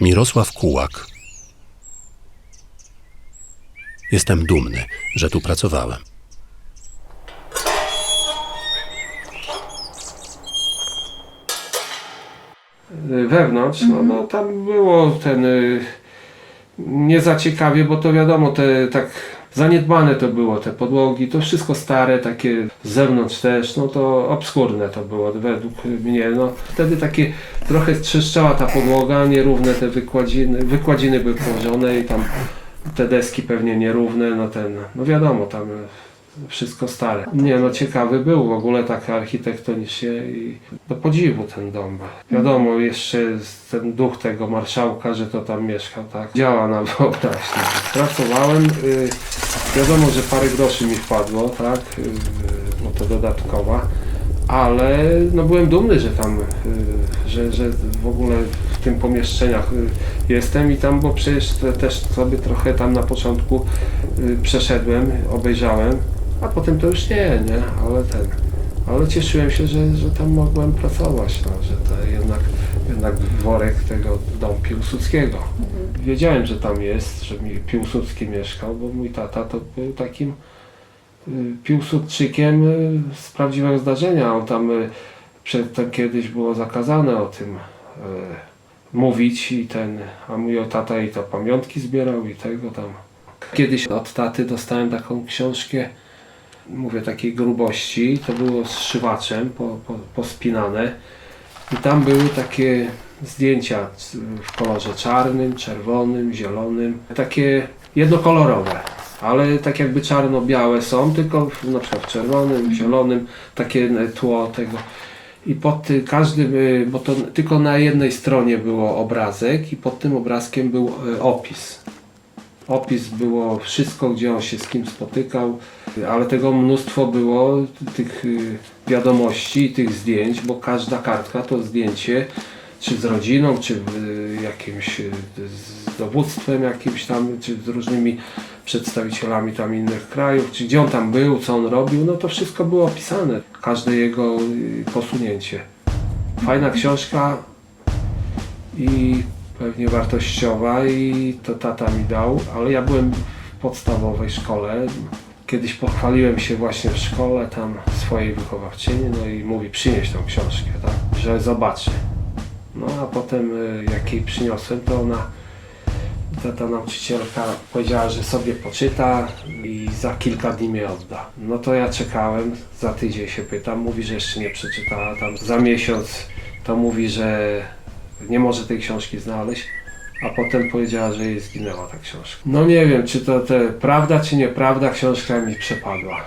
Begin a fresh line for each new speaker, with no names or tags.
Mirosław Kułak. Jestem dumny, że tu pracowałem.
Wewnątrz, no, no tam było ten y, nie za ciekawie, bo to wiadomo, te tak zaniedbane to było, te podłogi, to wszystko stare, takie z zewnątrz też, no to obskurne to było według mnie, no. Wtedy takie trochę trzeszczała ta podłoga, nierówne te wykładziny, wykładziny były położone i tam te deski pewnie nierówne, no ten, no wiadomo, tam wszystko stare. Nie no, ciekawy był w ogóle tak architektonicznie i do podziwu ten dom. Wiadomo, jeszcze ten duch tego marszałka, że to tam mieszkał, tak, działa na wyobraźnię. Pracowałem, y, wiadomo, że parę groszy mi wpadło, tak, y, no to dodatkowa, ale no byłem dumny, że tam, y, że, że w ogóle w tym pomieszczeniach y, jestem i tam, bo przecież te, też sobie trochę tam na początku przeszedłem, obejrzałem, a potem to już nie, nie, ale ten, ale cieszyłem się, że, że tam mogłem pracować, no, że to jednak, jednak worek tego domu Piłsudskiego. Wiedziałem, że tam jest, że mi Piłsudski mieszkał, bo mój tata to był takim y, Piłsudczykiem y, z prawdziwego zdarzenia. On tam y, przedtem kiedyś było zakazane o tym y, mówić i ten, a mój tata i to pamiątki zbierał i tego tam. Kiedyś od taty dostałem taką książkę, mówię takiej grubości, to było z szywaczem po, po, pospinane i tam były takie zdjęcia w kolorze czarnym, czerwonym, zielonym, takie jednokolorowe, ale tak jakby czarno-białe są, tylko w, na przykład w czerwonym, zielonym, takie tło tego. I pod ty, każdym, y, bo to tylko na jednej stronie było obrazek i pod tym obrazkiem był y, opis. Opis było wszystko, gdzie on się z kim spotykał, ale tego mnóstwo było, tych y, wiadomości, tych zdjęć, bo każda kartka to zdjęcie, czy z rodziną, czy y, jakimś y, z dowództwem jakimś tam, czy z różnymi przedstawicielami tam innych krajów, czy gdzie on tam był, co on robił, no to wszystko było opisane, każde jego posunięcie. Fajna książka i pewnie wartościowa i to tata mi dał, ale ja byłem w podstawowej szkole. Kiedyś pochwaliłem się właśnie w szkole tam swojej wychowawczyni, no i mówi przynieś tą książkę, tak, że zobaczy. No a potem y, jak jej przyniosłem, to ona, ta, ta nauczycielka powiedziała, że sobie poczyta i za kilka dni mnie odda. No to ja czekałem, za tydzień się pytam, mówi, że jeszcze nie przeczytała, tam za miesiąc to mówi, że nie może tej książki znaleźć, a potem powiedziała, że jej zginęła ta książka. No nie wiem, czy to te prawda, czy nieprawda, książka mi przepadła.